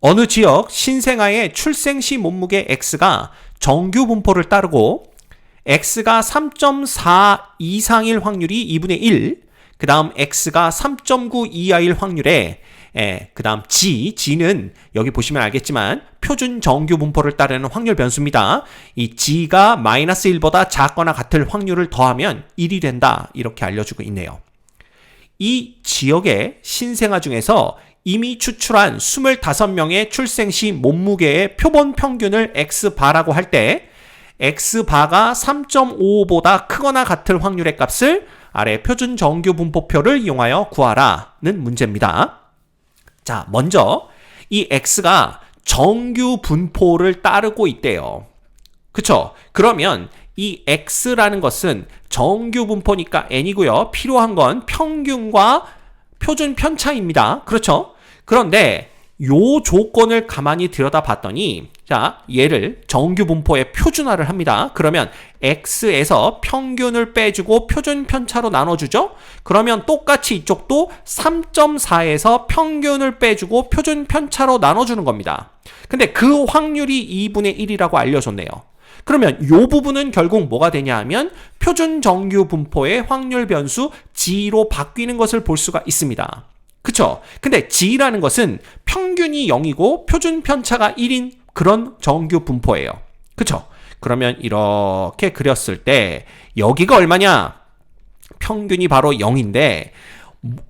어느 지역 신생아의 출생시 몸무게 X가 정규 분포를 따르고 X가 3.4 이상일 확률이 2분의 1, 그 다음 X가 3.9 이하일 확률에 예, 그 다음 G, G는 여기 보시면 알겠지만 표준 정규 분포를 따르는 확률 변수입니다. 이 G가 마이너스 1보다 작거나 같을 확률을 더하면 1이 된다. 이렇게 알려주고 있네요. 이 지역의 신생아 중에서 이미 추출한 25명의 출생 시 몸무게의 표본 평균을 X바라고 할 때 X바가 3.55보다 크거나 같을 확률의 값을 아래 표준 정규 분포표를 이용하여 구하라는 문제입니다. 자, 먼저 이 x가 정규 분포를 따르고 있대요. 그쵸? 그러면 이 x라는 것은 정규 분포니까 n이고요. 필요한 건 평균과 표준 편차입니다. 그렇죠? 그런데 요 조건을 가만히 들여다봤더니 자 얘를 정규 분포의 표준화를 합니다. 그러면 x에서 평균을 빼주고 표준 편차로 나눠주죠. 그러면 똑같이 이쪽도 3.4에서 평균을 빼주고 표준 편차로 나눠주는 겁니다. 근데 그 확률이 2분의 1이라고 알려줬네요. 그러면 이 부분은 결국 뭐가 되냐 하면 표준 정규 분포의 확률 변수 g로 바뀌는 것을 볼 수가 있습니다. 그쵸? 근데 G라는 것은 평균이 0이고 표준 편차가 1인 그런 정규 분포예요. 그쵸? 그러면 이렇게 그렸을 때 여기가 얼마냐? 평균이 바로 0인데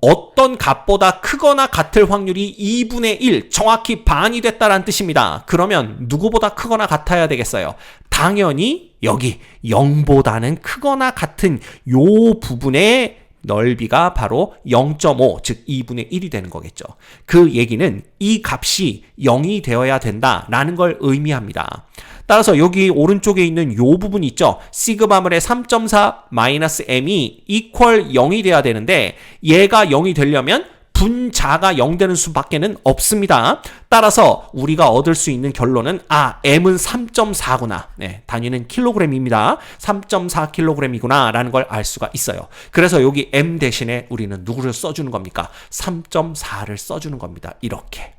어떤 값보다 크거나 같을 확률이 2분의 1, 정확히 반이 됐다는 뜻입니다. 그러면 누구보다 크거나 같아야 되겠어요? 당연히 여기 0보다는 크거나 같은 요 부분에 넓이가 바로 0.5, 즉 2분의 1이 되는 거겠죠. 그 얘기는 이 값이 0이 되어야 된다라는 걸 의미합니다. 따라서 여기 오른쪽에 있는 요 부분 있죠. 시그마물의 3.4 마이너스 m이 이퀄 0이 돼야 되는데 얘가 0이 되려면 분자가 0 되는 수밖에는 없습니다. 따라서 우리가 얻을 수 있는 결론은 아 m은 3.4구나. 네, 단위는 킬로그램입니다. 3.4킬로그램이구나 라는 걸 알 수가 있어요. 그래서 여기 m 대신에 우리는 누구를 써주는 겁니까? 3.4를 써주는 겁니다. 이렇게.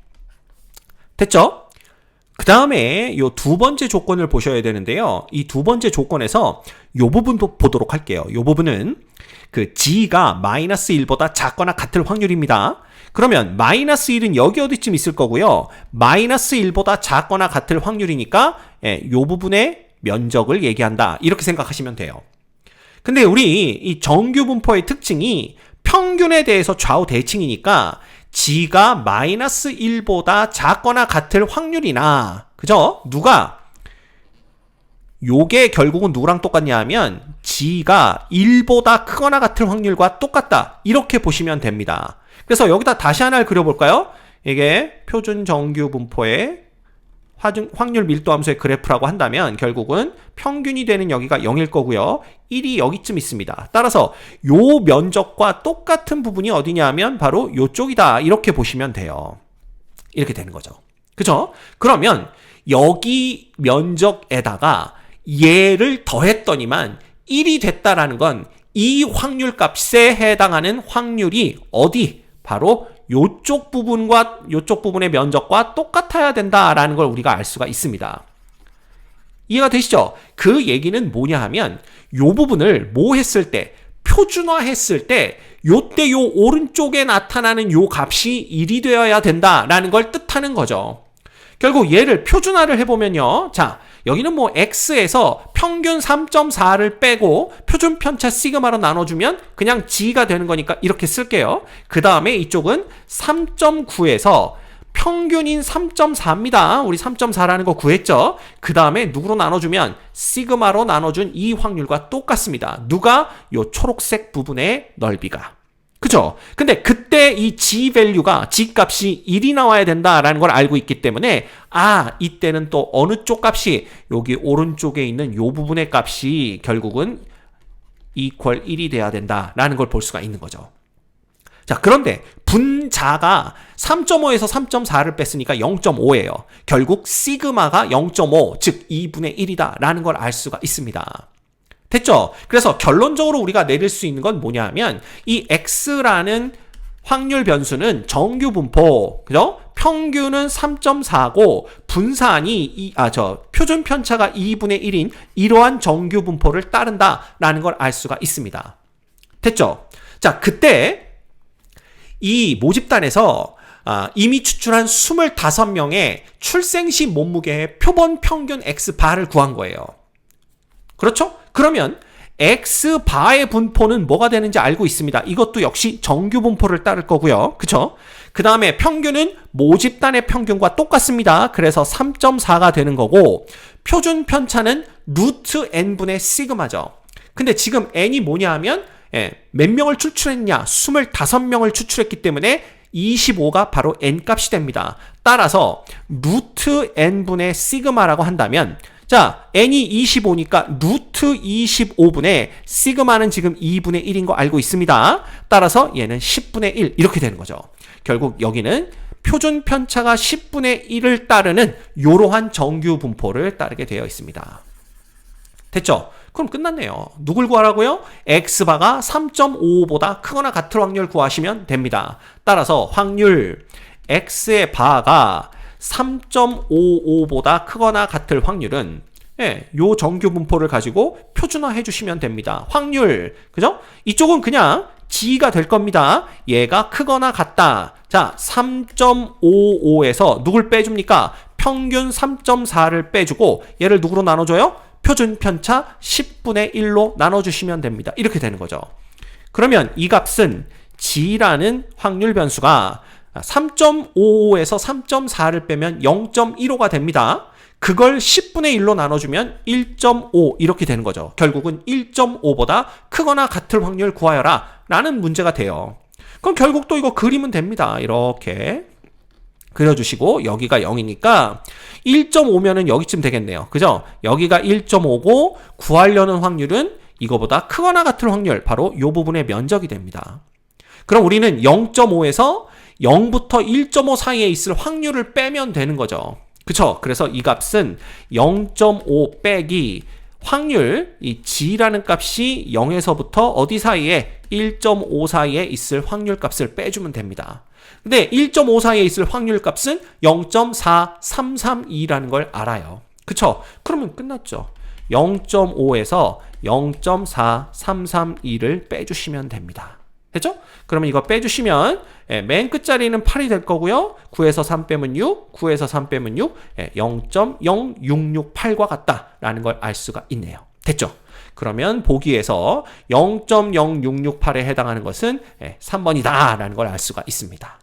됐죠? 그 다음에 요 두 번째 조건을 보셔야 되는데요. 이 두 번째 조건에서 요 부분도 보도록 할게요. 요 부분은 그 g가 마이너스 1보다 작거나 같을 확률입니다. 그러면 마이너스 1은 여기 어디쯤 있을 거고요. 마이너스 1보다 작거나 같을 확률이니까 예, 요 부분의 면적을 얘기한다. 이렇게 생각하시면 돼요. 근데 우리 이 정규 분포의 특징이 평균에 대해서 좌우 대칭이니까 g가 마이너스 1보다 작거나 같을 확률이나 그죠? 누가 요게 결국은 누구랑 똑같냐 하면 g가 1보다 크거나 같을 확률과 똑같다. 이렇게 보시면 됩니다. 그래서 여기다 다시 하나를 그려볼까요? 이게 표준 정규 분포의 확률 밀도 함수의 그래프라고 한다면 결국은 평균이 되는 여기가 0일 거고요. 1이 여기쯤 있습니다. 따라서 요 면적과 똑같은 부분이 어디냐 하면 바로 요쪽이다. 이렇게 보시면 돼요. 이렇게 되는 거죠. 그죠? 그러면 여기 면적에다가 얘를 더했더니만 1이 됐다라는 건 이 확률 값에 해당하는 확률이 어디? 바로 요쪽 부분과 요쪽 부분의 면적과 똑같아야 된다라는 걸 우리가 알 수가 있습니다. 이해가 되시죠? 그 얘기는 뭐냐 하면 요 부분을 뭐 했을 때 표준화 했을 때 요때 요 오른쪽에 나타나는 요 값이 1이 되어야 된다라는 걸 뜻하는 거죠. 결국 얘를 표준화를 해보면요. 자, 여기는 뭐 x에서 평균 3.4를 빼고 표준 편차 시그마로 나눠주면 그냥 g가 되는 거니까 이렇게 쓸게요. 그 다음에 이쪽은 3.9에서 평균인 3.4입니다. 우리 3.4라는 거 구했죠? 그 다음에 누구로 나눠주면 시그마로 나눠준 이 확률과 똑같습니다. 누가? 요 초록색 부분의 넓이가. 그죠? 근데 그때 이 G 밸류가 G 값이 1이 나와야 된다라는 걸 알고 있기 때문에 아, 이때는 또 어느 쪽 값이 여기 오른쪽에 있는 요 부분의 값이 결국은 equal 1이 돼야 된다라는 걸 볼 수가 있는 거죠. 자, 그런데 분자가 3.5에서 3.4를 뺐으니까 0.5예요. 결국 시그마가 0.5, 즉 2분의 1이다라는 걸 알 수가 있습니다. 됐죠? 그래서 결론적으로 우리가 내릴 수 있는 건 뭐냐 하면 이 x라는 확률 변수는 정규 분포, 그죠? 평균은 3.4고 분산이 이, 아, 저 표준 편차가 2분의 1인 이러한 정규 분포를 따른다라는 걸 알 수가 있습니다. 됐죠? 자, 그때 이 모집단에서 아, 이미 추출한 25명의 출생시 몸무게의 표본 평균 X바를 구한 거예요. 그렇죠? 그러면 X바의 분포는 뭐가 되는지 알고 있습니다. 이것도 역시 정규 분포를 따를 거고요. 그쵸? 그 다음에 평균은 모집단의 평균과 똑같습니다. 그래서 3.4가 되는 거고, 표준 편차는 루트 n분의 시그마죠. 근데 지금 n이 뭐냐 하면, 예, 몇 명을 추출했냐? 25명을 추출했기 때문에 25가 바로 n 값이 됩니다. 따라서 루트 n분의 시그마라고 한다면 자, n이 25니까 루트 25분의 시그마는 지금 2분의 1인 거 알고 있습니다. 따라서 얘는 10분의 1 이렇게 되는 거죠. 결국 여기는 표준 편차가 10분의 1을 따르는 이러한 정규 분포를 따르게 되어 있습니다. 됐죠? 그럼 끝났네요. 누굴 구하라고요? x바가 3.55보다 크거나 같을 확률 구하시면 됩니다. 따라서 확률 x의 바가 3.55보다 크거나 같을 확률은 예, 요 정규 분포를 가지고 표준화해 주시면 됩니다. 확률, 그죠? 이쪽은 그냥 g가 될 겁니다. 얘가 크거나 같다. 자, 3.55에서 누굴 빼줍니까? 평균 3.4를 빼주고 얘를 누구로 나눠줘요? 표준 편차 10분의 1로 나눠주시면 됩니다. 이렇게 되는 거죠. 그러면 이 값은 g라는 확률 변수가 3.55에서 3.4를 빼면 0.15가 됩니다. 그걸 10분의 1로 나눠주면 1.5 이렇게 되는 거죠. 결국은 1.5보다 크거나 같을 확률 구하여라 라는 문제가 돼요. 그럼 결국 또 이거 그리면 됩니다. 이렇게 그려주시고 여기가 0이니까 1.5면은 여기쯤 되겠네요. 그죠? 여기가 1.5고 구하려는 확률은 이거보다 크거나 같을 확률 바로 이 부분의 면적이 됩니다. 그럼 우리는 0.5에서 0부터 1.5 사이에 있을 확률을 빼면 되는 거죠. 그쵸? 그래서 이 값은 0.5 빼기 확률, 이 g라는 값이 0에서부터 어디 사이에 1.5 사이에 있을 확률 값을 빼주면 됩니다. 근데 1.5 사이에 있을 확률 값은 0.4332라는 걸 알아요. 그쵸? 그러면 끝났죠. 0.5에서 0.4332를 빼주시면 됩니다. 됐죠? 그러면 이거 빼주시면 예, 맨 끝자리는 8이 될 거고요. 9에서 3 빼면 6, 9에서 3 빼면 6, 예, 0.0668과 같다라는 걸 알 수가 있네요. 됐죠? 그러면 보기에서 0.0668에 해당하는 것은 예, 3번이다라는 걸 알 수가 있습니다.